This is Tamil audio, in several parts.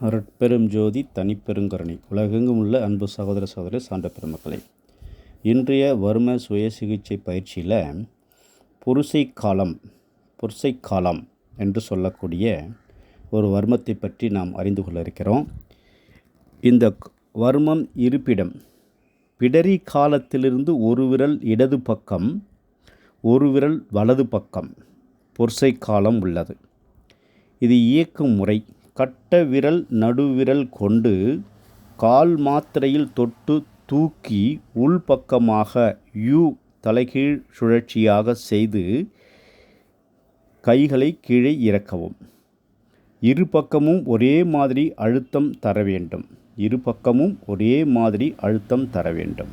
அருட்பெரும் ஜோதி தனிப்பெருங்கருணை உலகெங்கும் உள்ள அன்பு சகோதர சகோதரி சான்ற பெருமக்களை இன்றைய வறும சுய சிகிச்சை பயிற்சியில் புருசை காலம் புருசை காலம் என்று சொல்லக்கூடிய ஒரு வர்மத்தை பற்றி நாம் அறிந்து கொள்ள இருக்கிறோம். இந்த வர்மம் இருப்பிடம் பிடரி காலத்திலிருந்து ஒரு விரல் இடது பக்கம் ஒரு விரல் வலது பக்கம் பொர்சை காலம் உள்ளது. இது இயக்கும் முறை. கட்ட விரல் நடுவிரல் கொண்டு கால் மாத்திரையில் தொட்டு தூக்கி உள்பக்கமாக யூ தலைகீழ் சுழற்சியாக செய்து கைகளை கீழே இறக்கவும். இரு பக்கமும் ஒரே மாதிரி அழுத்தம் தர வேண்டும். இரு பக்கமும் ஒரே மாதிரி அழுத்தம் தர வேண்டும்.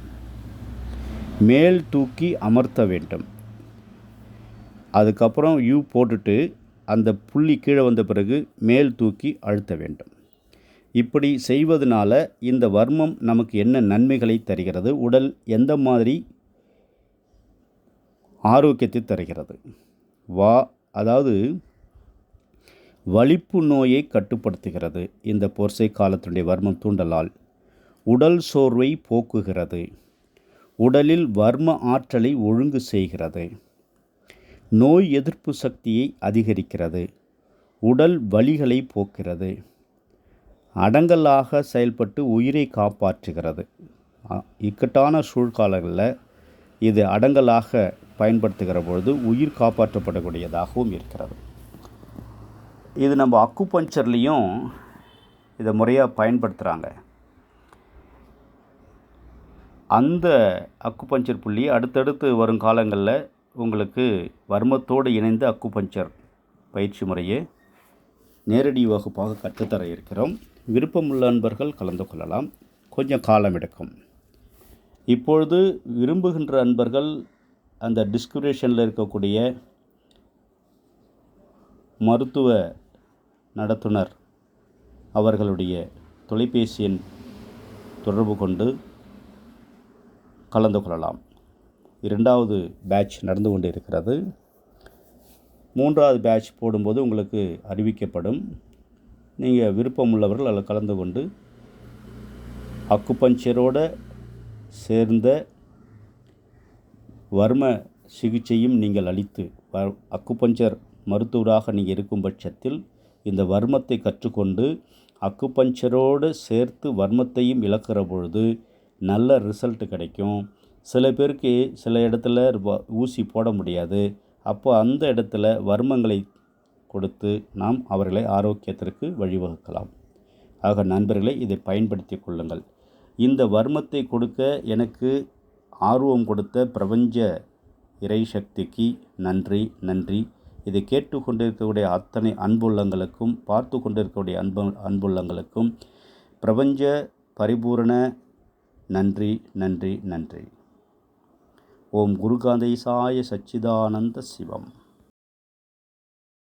மேல் தூக்கி அமர்த்த வேண்டும். அதுக்கப்புறம் யூ போட்டுட்டு அந்த புள்ளி கீழே வந்த பிறகு மேல் தூக்கி அழுத்த வேண்டும். இப்படி செய்வதனால இந்த வர்மம் நமக்கு என்ன நன்மைகளை தருகிறது? உடல் எந்த மாதிரி ஆரோக்கியத்தை தருகிறது? வா அதாவது வலிப்பு நோயை கட்டுப்படுத்துகிறது. இந்த பொர்சை காலத்தினுடைய வர்மம் தூண்டலால் உடல் சோர்வை போக்குகிறது. உடலில் வர்ம ஆற்றலை ஒழுங்கு செய்கிறது. நோய் எதிர்ப்பு சக்தியை அதிகரிக்கிறது. உடல் வலிகளை போக்கிறது அடங்கலாக செயல்பட்டு உயிரை காப்பாற்றுகிறது. இக்கட்டான சூழ்காலங்களில் இது அடங்கலாக பயன்படுத்துகிற பொழுது உயிர் காப்பாற்றப்படக்கூடியதாகவும் இருக்கிறது. இது நம்ம அக்கு பஞ்சர்லேயும் இதை முறையாக பயன்படுத்துகிறாங்க அந்த அக்கு பஞ்சர் புள்ளி அடுத்தடுத்து வரும் காலங்களில் உங்களுக்கு வர்மத்தோடு இணைந்த அக்குபஞ்சர் பயிற்சி முறையை நேரடி வகுப்பாக கற்றுத்தர இருக்கிறோம். விருப்பமுள்ள அன்பர்கள் கலந்து கொள்ளலாம். கொஞ்சம் காலம் எடுக்கும். இப்பொழுது விரும்புகின்ற அன்பர்கள் அந்த டிஸ்கிரிப்ஷனில் இருக்கக்கூடிய மருத்துவ நடத்துனர் அவர்களுடைய தொலைபேசி எண் தொடர்பு கொண்டு கலந்து கொள்ளலாம். இரண்டாவது பேட்ச் நடந்து கொண்டு இருக்கிறது மூன்றாவது பேட்ச் போடும்போது உங்களுக்கு அறிவிக்கப்படும். நீங்கள் விருப்பம் உள்ளவர்கள் அதில் கலந்து கொண்டு அக்குபஞ்சரோட சேர்ந்த வர்ம சிகிச்சையும் நீங்கள் அளித்து வ அக்குபஞ்சர் மருத்துவராக நீங்கள் இருக்கும் பட்சத்தில் இந்த வர்மத்தை கற்றுக்கொண்டு அக்குபஞ்சரோடு சேர்த்து வர்மத்தையும் இழக்கிற பொழுது நல்ல ரிசல்ட் கிடைக்கும். சில பேருக்கு சில இடத்துல ஊசி போட முடியாது. அப்போ அந்த இடத்துல வர்மங்களை கொடுத்து நாம் அவர்களை ஆரோக்கியத்திற்கு வழிவகுக்கலாம். ஆக நண்பர்களை இதை பயன்படுத்தி கொள்ளுங்கள். இந்த வர்மத்தை கொடுக்க எனக்கு ஆர்வம் கொடுத்த பிரபஞ்ச இறை சக்திக்கு நன்றி நன்றி. இதை கேட்டு கொண்டிருக்கக்கூடிய அத்தனை அன்புள்ளங்களுக்கும் பார்த்து கொண்டிருக்கக்கூடிய அன்பு அன்புள்ளங்களுக்கும் பிரபஞ்ச பரிபூரண நன்றி நன்றி நன்றி. ஓம் குருகாந்தை சாய சச்சிதானந்த சிவம்.